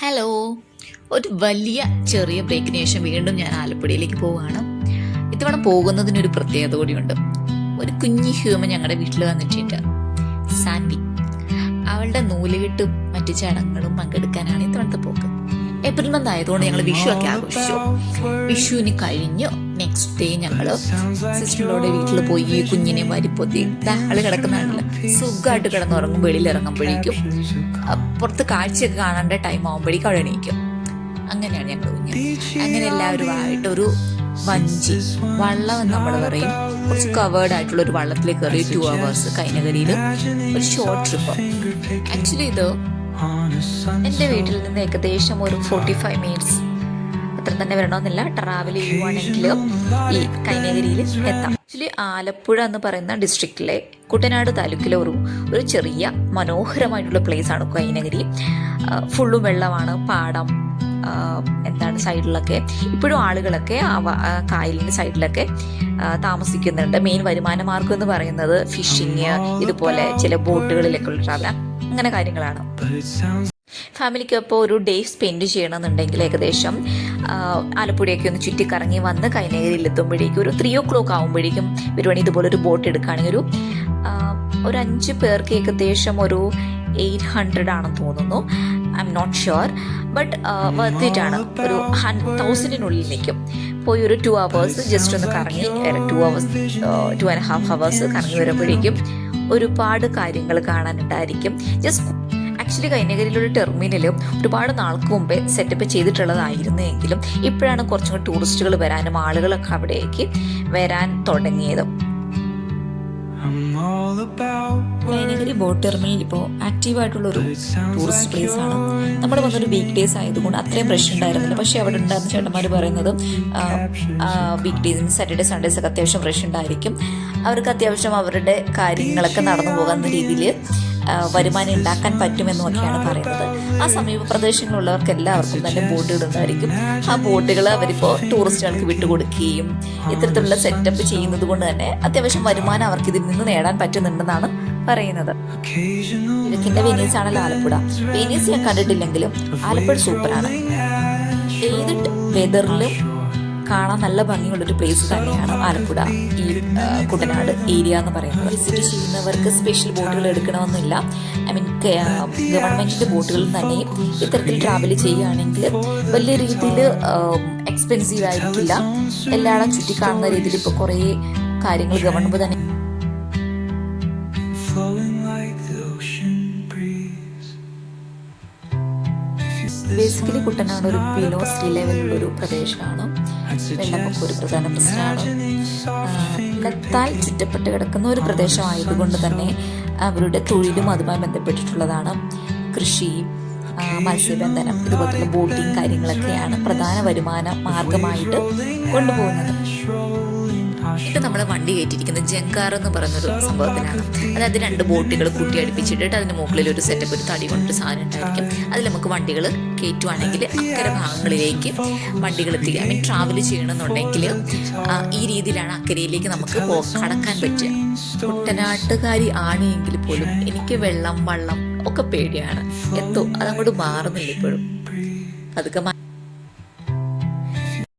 Hello ഒരു വലിയ ചെറിയ ബ്രേക്കിന് ശേഷം വീണ്ടും ഞാൻ ആലപ്പുഴയിലേക്ക് പോവുകയാണ്. ഇത്തവണ പോകുന്നതിനൊരു പ്രത്യേകത കൂടിയുണ്ട്. ഒരു കുഞ്ഞി ഹ്യൂമൻ ഞങ്ങളുടെ വീട്ടിൽ വന്നിട്ടുണ്ട്. സാൻവി. അവളുടെ നൂലുകെട്ടും മറ്റു ചടങ്ങുകളും പങ്കെടുക്കാനാണ് ഇത്തവണത്തെ പോക്ക്. ഏപ്രിൽ മന്ത് ആയതുകൊണ്ട് ഞങ്ങൾ വിഷു ഒക്കെ ആഘോഷിച്ചു. വിഷുവിന് കഴിഞ്ഞു നെക്സ്റ്റ് ഡേ ഞങ്ങൾ സിസ്റ്ററിലൂടെ വീട്ടിൽ പോയി കുഞ്ഞിനെ വരിപ്പൊത്തി ആൾ കിടക്കുന്നുണ്ടല്ലോ സുഖമായിട്ട് കിടന്നുറങ്ങും വെളിയിൽ ഇറങ്ങുമ്പോഴേക്കും പുറത്ത് കാഴ്ചയൊക്കെ കാണേണ്ട ടൈം ആകുമ്പോഴേക്കും അവിടെ എണീക്കും. അങ്ങനെയാണ് ഞങ്ങൾ കുഞ്ഞ്. അങ്ങനെ എല്ലാവരുമായിട്ട് ഒരു വഞ്ചി വള്ളം എന്ന് നമ്മൾ പറയും. കുറച്ച് കവേർഡ് ആയിട്ടുള്ള ഒരു വള്ളത്തിലേക്ക് കയറി ടു അവേഴ്സ് കൈനകരിയിൽ ഒരു ഷോർട്ട് ട്രിപ്പ് ആക്ച്വലി ഇത് എന്റെ വീട്ടിൽ നിന്ന് ഏകദേശം ഒരു ഫോർട്ടി ഫൈവ് മിനിറ്റ്സ് അത്ര തന്നെ വരണമെന്നില്ല. ട്രാവൽ ചെയ്യുവാണെങ്കിൽ ഈ കൈനഗരിയിൽ എത്താം. ആക്ച്വലി ആലപ്പുഴ എന്ന് പറയുന്ന ഡിസ്ട്രിക്റ്റിലെ കുട്ടനാട് താലൂക്കിലെ ഒരു ഒരു ചെറിയ മനോഹരമായിട്ടുള്ള പ്ലേസ് ആണ് കൈനഗരി. ഫുള്ളും വെള്ളമാണ് പാടം എന്താണ് സൈഡിലൊക്കെ ഇപ്പോഴും ആളുകളൊക്കെ ആ വ- സൈഡിലൊക്കെ താമസിക്കുന്നുണ്ട്. മെയിൻ വരുമാന മാർഗം എന്ന് പറയുന്നത് ഫിഷിങ് ഇതുപോലെ ചില ബോട്ടുകളിലൊക്കെ ഉള്ള ട്രാവൽ അങ്ങനെ കാര്യങ്ങളാണ്. ഫാമിലിക്കൊപ്പം ഒരു ഡേ സ്പെൻഡ് ചെയ്യണമെന്നുണ്ടെങ്കിൽ ഏകദേശം ആലപ്പുഴയൊക്കെ ഒന്ന് ചുറ്റിക്കറങ്ങി വന്ന് കൈനഗരിയിലെത്തുമ്പോഴേക്കും ഒരു ത്രീ ഓ ക്ലോക്ക് ആകുമ്പോഴേക്കും വരുവാണെങ്കിൽ ഇതുപോലെ ഒരു ബോട്ട് എടുക്കുകയാണെങ്കിൽ ഒരു ഒരു അഞ്ച് പേർക്ക് ഏകദേശം ഒരു എയ്റ്റ് ഹൺഡ്രഡ് ആണെന്ന് തോന്നുന്നു. I'm not sure but worth ആണ്. ഒരു തൗസൻഡിനുള്ളിൽ നിൽക്കും. പോയി ഒരു ടു അവേഴ്സ് ജസ്റ്റ് ഒന്ന് കറങ്ങി two hours two and half hours കറങ്ങി വരുമ്പോഴേക്കും ഒരുപാട് കാര്യങ്ങൾ കാണാനുണ്ടായിരിക്കും. ജസ്റ്റ് ആക്ച്വലി കൈനഗരിയിലൊരു ടെർമിനലും ഒരുപാട് നാൾക്ക് മുമ്പേ സെറ്റപ്പ് ചെയ്തിട്ടുള്ളതായിരുന്നു എങ്കിലും ഇപ്പോഴാണ് കുറച്ചും കൂടി ടൂറിസ്റ്റുകൾ വരാനും ആളുകളൊക്കെ അവിടേക്ക് വരാൻ തുടങ്ങിയത്. കൈനഗരി ബോട്ട് ടെർമിനലിൽ ഇപ്പോൾ ആക്റ്റീവായിട്ടുള്ള ഒരു ടൂറിസ്റ്റ് പ്ലേസ് ആണ്. നമ്മൾ വന്നൊരു വീക്ക് ഡേയ്സ് ആയതുകൊണ്ട് അത്രയും പ്രശ്നം ഉണ്ടായിരുന്നില്ല. പക്ഷേ അവിടെ ഉണ്ടായിരുന്ന ചേട്ടന്മാർ പറയുന്നത് വീക്ക് ഡേയ്സിന് സാറ്റർഡേ സൺഡേസ് ഒക്കെ അത്യാവശ്യം പ്രശ്നം ഉണ്ടായിരിക്കും. അവർക്ക് അത്യാവശ്യം അവരുടെ കാര്യങ്ങളൊക്കെ നടന്നു പോകുന്ന രീതിയിൽ വരുമാനം ഉണ്ടാക്കാൻ പറ്റുമെന്നൊക്കെയാണ് പറയുന്നത്. ആ സമീപ പ്രദേശങ്ങളിലുള്ളവർക്ക് എല്ലാവർക്കും തന്നെ ബോട്ട് ഇടുന്നതായിരിക്കും. ആ ബോട്ടുകൾ അവരിപ്പോൾ ടൂറിസ്റ്റുകൾക്ക് വിട്ടുകൊടുക്കുകയും ഇത്തരത്തിലുള്ള സെറ്റപ്പ് ചെയ്യുന്നത് കൊണ്ട് തന്നെ അത്യാവശ്യം വരുമാനം അവർക്ക് ഇതിൽ നിന്ന് നേടാൻ പറ്റുന്നുണ്ടെന്നാണ് പറയുന്നത്. ഇതൊക്കെ വെനീസ് ആണല്ലോ ആലപ്പുഴ. വെനീസ് ഞാൻ കണ്ടിട്ടില്ലെങ്കിലും ആലപ്പുഴ സൂപ്പറാണ്. ഏത് വെതറിലും കാണാൻ നല്ല ഭംഗിയുള്ള ഒരു പ്ലേസ് തന്നെയാണ് ആലപ്പുഴ. ഈ കുട്ടനാട് ഏരിയ എന്ന് പറയുന്നത്. വിസിറ്റ് ചെയ്യുന്നവർക്ക് സ്പെഷ്യൽ ബോട്ടുകൾ എടുക്കണമെന്നില്ല. ഐ മീൻ ഗവൺമെന്റിന്റെ ബോട്ടുകളിൽ തന്നെ ഇത്തരത്തിൽ ട്രാവൽ ചെയ്യുകയാണെങ്കിൽ വലിയ രീതിയിൽ എക്സ്പെൻസീവ് ആയിരിക്കില്ല. എല്ലായിടം ചുറ്റിക്കാണുന്ന രീതിയിൽ ഇപ്പോൾ കുറേ കാര്യങ്ങൾ ഗവൺമെന്റ് തന്നെ ബേസിക്കലി കുട്ടനാട് ഒരു ബിലോ സീ ലെവലുള്ള ഒരു പ്രദേശമാണ്. വെള്ളപ്പൊക്കം ഒരു പ്രധാന പ്രശ്നമാണ്. വെള്ളത്താൽ ചുറ്റപ്പെട്ട് കിടക്കുന്ന ഒരു പ്രദേശമായതുകൊണ്ട് തന്നെ അവരുടെ തൊഴിലും അതുമായി ബന്ധപ്പെട്ടിട്ടുള്ളതാണ്. കൃഷി മത്സ്യബന്ധനം ഇതുപോലുള്ള ബോട്ടിങ് കാര്യങ്ങളൊക്കെയാണ് പ്രധാന വരുമാന മാർഗമായിട്ട് കൊണ്ടുപോകുന്നത്. ഇപ്പൊ നമ്മളെ വണ്ടി കയറ്റിയിരിക്കുന്നത് ജങ്കാർ എന്ന് പറയുന്നൊരു സംഭവത്തിലാണ്. അതായത് രണ്ട് ബോട്ടുകൾ കൂട്ടി അടുപ്പിച്ചിട്ടിട്ട് അതിന് മുകളിൽ ഒരു സെറ്റപ്പ് ഒരു തടി കൊണ്ടൊരു സാധനം ഉണ്ടായിരിക്കും. അതിൽ നമുക്ക് വണ്ടികൾ കയറ്റുവാണെങ്കിൽ അക്കരെ ഭാഗങ്ങളിലേക്ക് വണ്ടികൾ എത്തിക്കുക. ഐ മീൻ ട്രാവൽ ചെയ്യണമെന്നുണ്ടെങ്കിൽ ഈ രീതിയിലാണ് അക്കരയിലേക്ക് നമുക്ക് കടക്കാൻ പറ്റുക. കുട്ടനാട്ടുകാരി ആണെങ്കിൽ പോലും എനിക്ക് വെള്ളം വള്ളം ഒക്കെ പേടിയാണ്. എന്തോ അതങ്ങോട്ട് മാറുന്നില്ല ഇപ്പോഴും. അതൊക്കെ